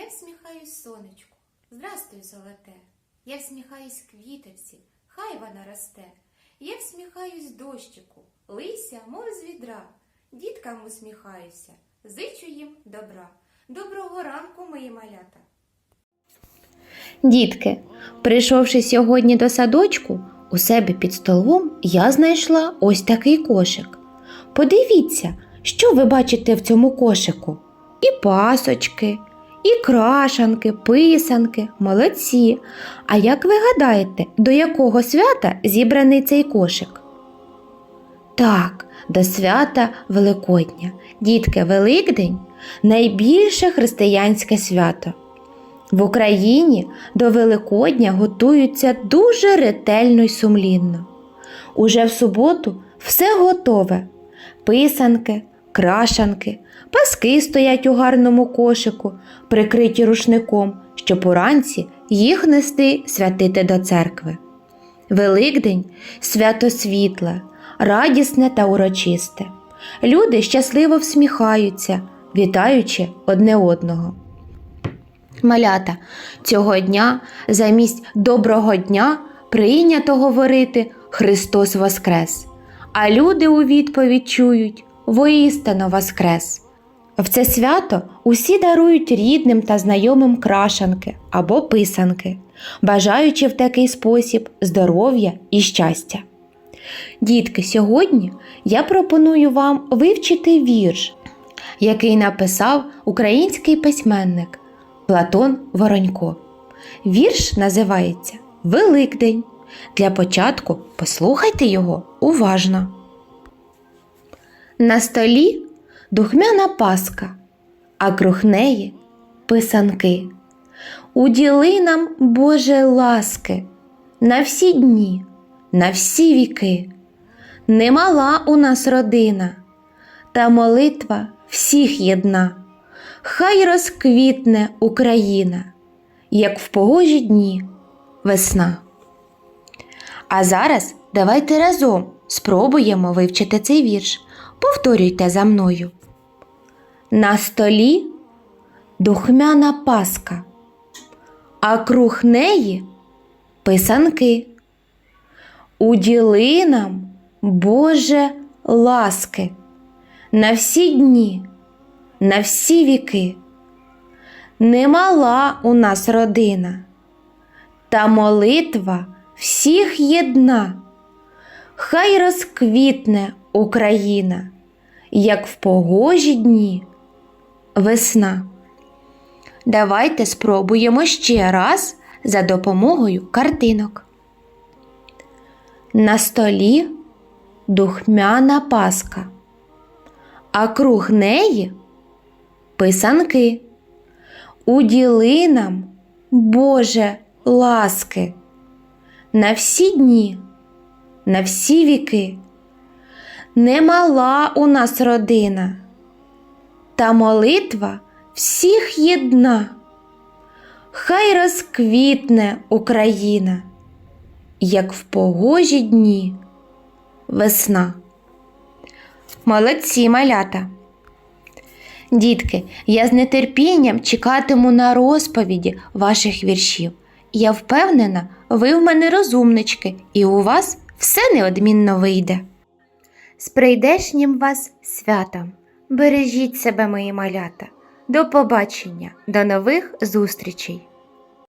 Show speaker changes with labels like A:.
A: Я всміхаюсь сонечку, здрастуй, золоте. Я всміхаюсь квіточці, хай вона росте. Я всміхаюсь дощику, лися, мов з відра. Діткам усміхаюся, зичу їм добра. Доброго ранку, мої малята.
B: Дітки, прийшовши сьогодні до садочку, у себе під столом я знайшла ось такий кошик. Подивіться, що ви бачите в цьому кошику: і пасочки, і крашанки, писанки, молодці. А як ви гадаєте, до якого свята зібраний цей кошик? Так, до свята Великодня. Дітки, Великдень найбільше християнське свято. В Україні до Великодня готуються дуже ретельно й сумлінно. Уже в суботу все готове: писанки, крашанки, паски стоять у гарному кошику, прикриті рушником, щоб уранці їх нести святити до церкви. Великдень свято світле, радісне та урочисте. Люди щасливо всміхаються, вітаючи одне одного. Малята, цього дня замість доброго дня прийнято говорити Христос Воскрес, а люди у відповідь чують воістину Воскрес. В це свято усі дарують рідним та знайомим крашанки або писанки, бажаючи в такий спосіб здоров'я і щастя. Дітки, сьогодні я пропоную вам вивчити вірш, який написав український письменник Платон Воронько. Вірш називається Великдень. Для початку послухайте його уважно. На столі духмяна паска, а круг неї писанки. Уділи нам, Боже, ласки на всі дні, на всі віки. Немала у нас родина, та молитва всіх єдна. Хай розквітне Україна, як в погожі дні весна. А зараз давайте разом спробуємо вивчити цей вірш. Повторюйте за мною. На столі духмяна паска, а круг неї писанки. Уділи нам, Боже, ласки на всі дні на всі віки. Немала у нас родина, та молитва всіх єдна. Хай розквітне Україна, як в погожі дні весна. Давайте спробуємо ще раз за допомогою картинок. На столі духмяна паска, а круг неї писанки. Уділи нам, Боже, ласки, на всі дні, на всі віки. Немала у нас родина, та молитва всіх єдна. Хай розквітне Україна, як в погожі дні весна. Молодці малята! Дітки, я з нетерпінням чекатиму на розповіді ваших віршів. Я впевнена, ви в мене розумнички, і у вас все неодмінно вийде. З прийдешнім вас святом! Бережіть себе, мої малята. До побачення, до нових зустрічей!